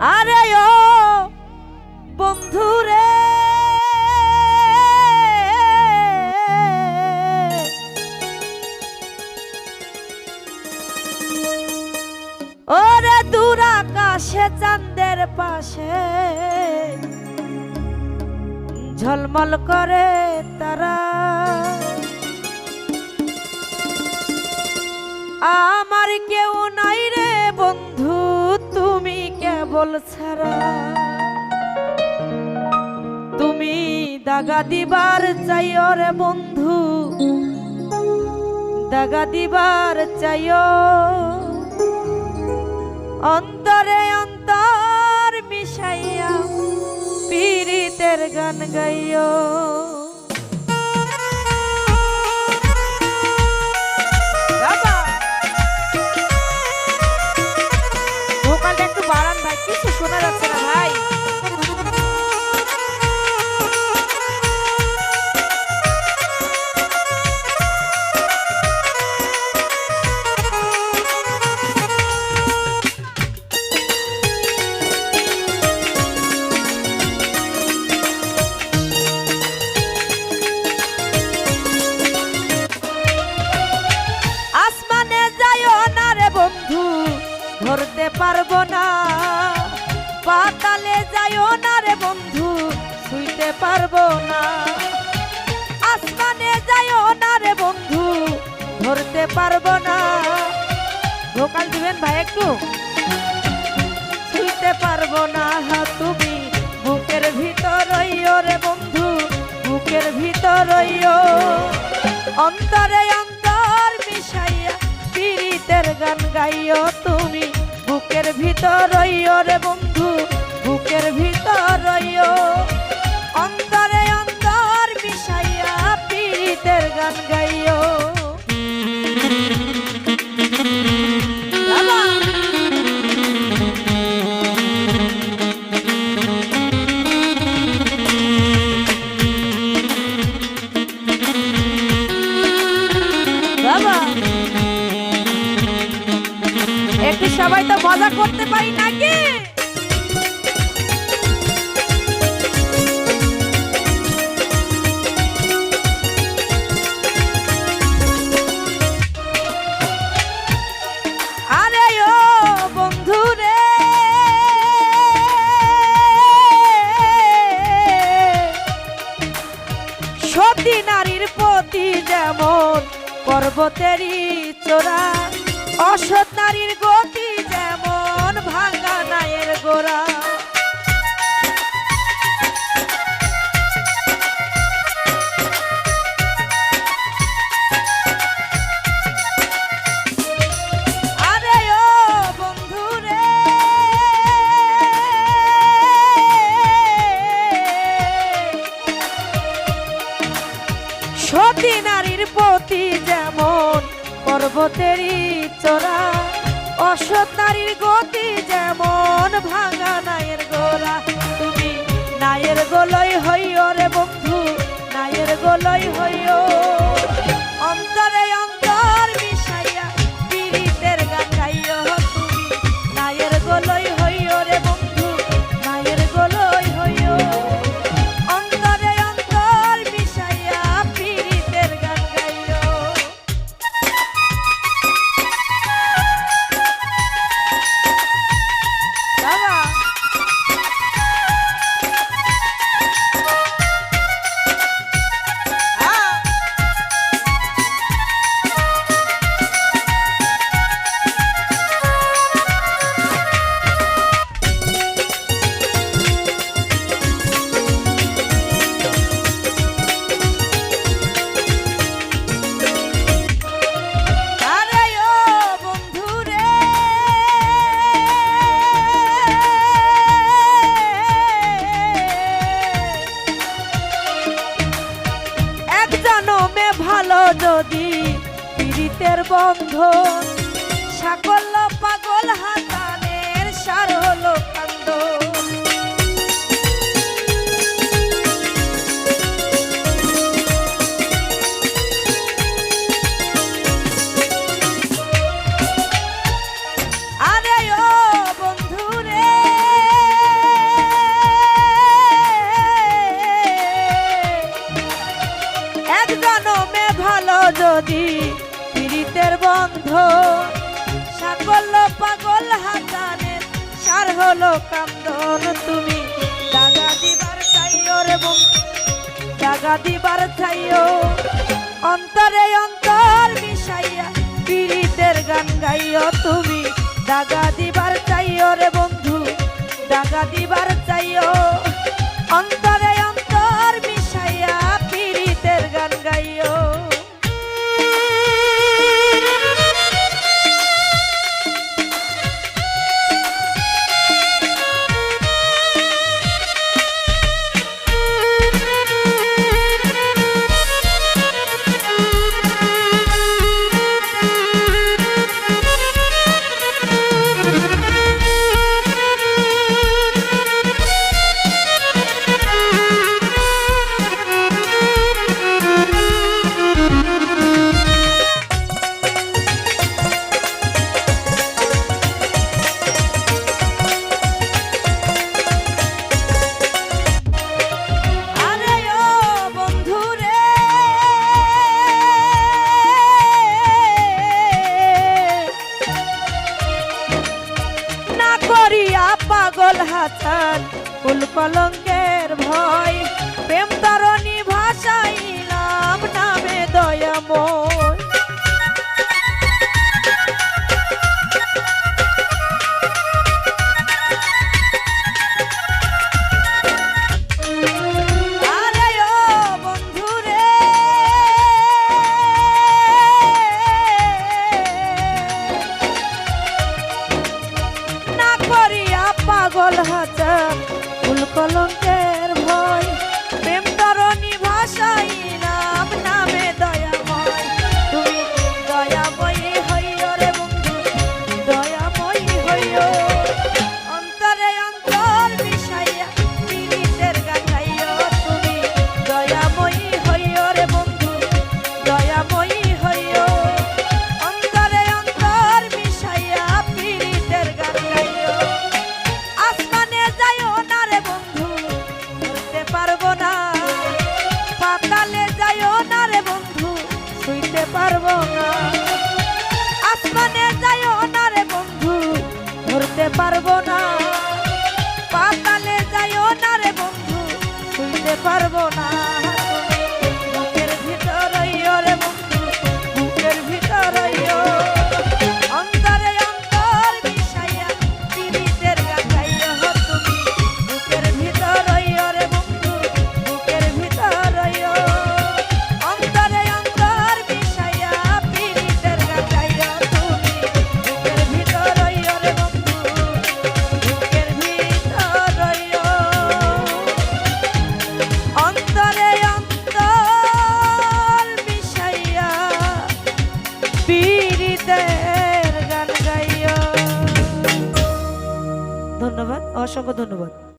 আরে ও বন্ধুরে। ওরে দূর আকাশে, চাঁদের পাশে ঝলমল করে তারা। আমার কেউ নাই রে বন্ধু। কেবল ছাড়া। তুমি দাগা দিবার চাইও রে বন্ধু, দাগা দিবার চাইও। অন্তরে অন্তর মিশাইয়া পীড়িতের গান গাইও। পারব না। আসমানে যাইও না রে বন্ধু, ধরতে পারব না। ভোকাল দিবেন ভাই একটু। ছুঁইতে পারব না তুমি বুকের ভিতর রইও রে বন্ধু, বুকের ভিতর রইও অন্তরে অন্তর মিশাইয়া পীড়িতের গান গাইও তুমি, বুকের ভিতর রইও রে বন্ধু, বুকের ভিতর রইও অন্তরে অন্তর মিশাইয়া পীড়িতের গান গাইও। একটু সবাই তো মজা করতে পারি নাকি? পর্বতেরই চোরা অসৎ নারীর গতি যেমন পর্বতেরই চরা অসৎ নারীর গতি বন্ধন সাকল্য পাগল হাতানের সাগল পাগল হাতানে, সার হলো কামদন তুমি। জাগা দিবার চাইও রে জাগা দিবার চাইও। অন্তরে অন্তর মিশাইয়া পীড়িতের গান গাইও তুমি। দাগা দিবার চাইও রে বন্ধু দাগা দিবার চাইও। অন্তরে কলঙ্কের ভয়। প্রেম তরণী ভাষাইলাম নামে দয়াম পাগল হাত পারব না। পাতালে যাইও না রে বন্ধু শুনতে পারব অসংখ্য ধন্যবাদ।